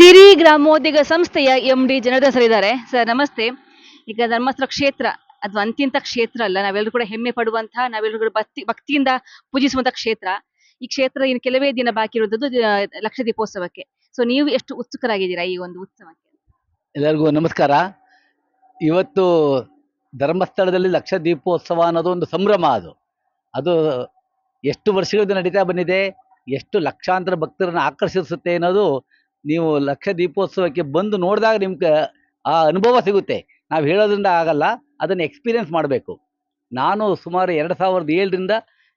ಸಿರಿ ಗ್ರಾಮೋದ್ಯೋಗ ಸಂಸ್ಥೆಯ M D Janardhan sir ಇದ್ದಾರೆ. Sir, ನಮಸ್ತೆ. ಈಗ ಧರ್ಮಸ್ಥಳ ಕ್ಷೇತ್ರ, ಅದು ಅಂತ್ಯಂತ ಕ್ಷೇತ್ರ ಅಲ್ಲ. ನಾವೆಲ್ಲರೂ ಕೂಡ ಹೆಮ್ಮೆ ಪಡುವಂತಹ ನಾವೆಲ್ಲರೂ ಕೂಡ ಭಕ್ತಿ, ಭಕ್ತಿಯಿಂದ ಪೂಜಿಸುವಂತ ಕ್ಷೇತ್ರ. ಈ ಕ್ಷೇತ್ರ ಇನ್ನು ಕೆಲವೇ ದಿನ ಬಾಕಿ ಇರುವಂಥದ್ದು ಲಕ್ಷ ದೀಪೋತ್ಸವಕ್ಕೆ. ಸೊ ನೀವು ಎಷ್ಟು ಉತ್ಸುಕರಾಗಿದ್ದೀರಾ ಈ ಒಂದು ಉತ್ಸವಕ್ಕೆ? ಎಲ್ಲರಿಗೂ ನಮಸ್ಕಾರ. ಇವತ್ತು ಧರ್ಮಸ್ಥಳದಲ್ಲಿ ಲಕ್ಷ ದೀಪೋತ್ಸವ ಅನ್ನೋದು ಒಂದು ಸಂಭ್ರಮ ಅದು. ಅದು ಎಷ್ಟು ವರ್ಷಗಳಿಂದ ನಡೀತಾ ಬಂದಿದೆ, ಎಷ್ಟು ಲಕ್ಷಾಂತರ ಭಕ್ತರನ್ನು ಆಕರ್ಷಿಸುತ್ತೆ ಅನ್ನೋದು ನೀವು ಲಕ್ಷ ದೀಪೋತ್ಸವಕ್ಕೆ ಬಂದು ನೋಡಿದಾಗ ನಿಮ್ಗೆ ಆ ಅನುಭವ ಸಿಗುತ್ತೆ. ನಾವು ಹೇಳೋದ್ರಿಂದ ಆಗಲ್ಲ ಅದನ್ನು ಎಕ್ಸ್ಪೀರಿಯನ್ಸ್ ಮಾಡಬೇಕು. ನಾನು ಸುಮಾರು ಎರಡು ಸಾವಿರದ ಏಳರಿಂದ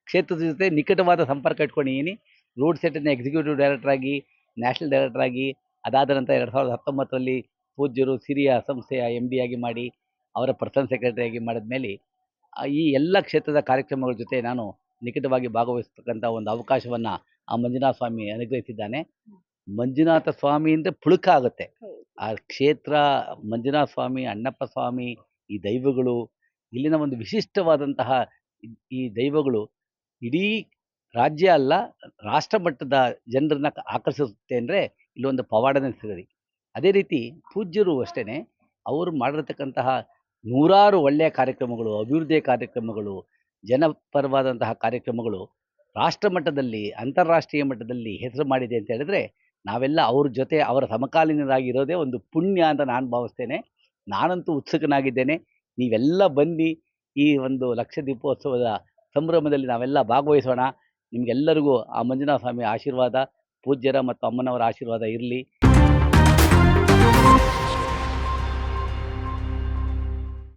ಕ್ಷೇತ್ರದ ಜೊತೆ ನಿಕಟವಾದ ಸಂಪರ್ಕ ಇಟ್ಕೊಂಡಿದ್ದೀನಿ ರೋಡ್ ಸೆಟ್ಟಿನ ಎಕ್ಸಿಕ್ಯೂಟಿವ್ ಡೈರೆಕ್ಟ್ರಾಗಿ ನ್ಯಾಷನಲ್ ಡೈರೆಕ್ಟ್ರಾಗಿ ಅದಾದ ನಂತರ ಎರಡು ಸಾವಿರದ ಹತ್ತೊಂಬತ್ತರಲ್ಲಿ ಪೂಜ್ಯರು ಸಿರಿಯ ಸಂಸ್ಥೆಯ ಎಂ ಡಿ ಆಗಿ ಮಾಡಿ ಅವರ ಪರ್ಸನಲ್ ಸೆಕ್ರೆಟರಿಯಾಗಿ ಮಾಡಿದ್ಮೇಲೆ ಆ, ಈ ಎಲ್ಲ ಕ್ಷೇತ್ರದ ಕಾರ್ಯಕ್ರಮಗಳ ಜೊತೆ ನಾನು ನಿಕಟವಾಗಿ ಭಾಗವಹಿಸ್ತಕ್ಕಂಥ ಒಂದು ಅವಕಾಶವನ್ನು ಆ ಮಂಜುನಾಥ ಸ್ವಾಮಿ ಅನುಗ್ರಹಿಸಿದ್ದಾನೆ. ಮಂಜುನಾಥ ಸ್ವಾಮಿ ಅಂದರೆ ಪುಳುಕ ಆಗುತ್ತೆ. ಆ ಕ್ಷೇತ್ರ ಮಂಜುನಾಥ ಸ್ವಾಮಿ ಅಣ್ಣಪ್ಪ ಸ್ವಾಮಿ ಈ ದೈವಗಳು ಇಲ್ಲಿನ ಒಂದು ವಿಶಿಷ್ಟವಾದಂತಹ ಈ- ದೈವಗಳು ಇಡೀ ರಾಜ್ಯ ಅಲ್ಲ ರಾಷ್ಟ್ರ ಮಟ್ಟದ ಜನರನ್ನ ಆಕರ್ಷಿಸುತ್ತೆ ಅಂದರೆ ಇಲ್ಲೊಂದು ಪವಾಡನ ಸಿಗದಿ ಅದೇ ರೀತಿ ಪೂಜ್ಯರು ಅಷ್ಟೇ ಅವರು ಮಾಡಿರತಕ್ಕಂತಹ ನೂರಾರು ಒಳ್ಳೆಯ ಕಾರ್ಯಕ್ರಮಗಳು ಅಭಿವೃದ್ಧಿಯ ಕಾರ್ಯಕ್ರಮಗಳು ಜನಪರವಾದಂತಹ ಕಾರ್ಯಕ್ರಮಗಳು ರಾಷ್ಟ್ರ ಮಟ್ಟದಲ್ಲಿ ಅಂತಾರಾಷ್ಟ್ರೀಯ ಮಟ್ಟದಲ್ಲಿ ಹೆಸರು ಮಾಡಿದೆ ಅಂತ ಹೇಳಿದ್ರೆ ನಾವೆಲ್ಲ ಅವ್ರ ಜೊತೆ ಅವರ ಸಮಕಾಲೀನರಾಗಿರೋದೇ ಒಂದು ಪುಣ್ಯ ಅಂತ ನಾನು ಭಾವಿಸ್ತೇನೆ. ನಾನಂತೂ ಉತ್ಸುಕನಾಗಿದ್ದೇನೆ. ನೀವೆಲ್ಲ ಬನ್ನಿ ಈ ಒಂದು ಲಕ್ಷ ದೀಪೋತ್ಸವದ ಸಂಭ್ರಮದಲ್ಲಿ ನಾವೆಲ್ಲ ಭಾಗವಹಿಸೋಣ. ನಿಮಗೆಲ್ಲರಿಗೂ ಆ ಮಂಜುನಾಥ ಸ್ವಾಮಿ ಆಶೀರ್ವಾದ, ಪೂಜ್ಯರ ಮತ್ತು ಅಮ್ಮನವರ ಆಶೀರ್ವಾದ ಇರಲಿ.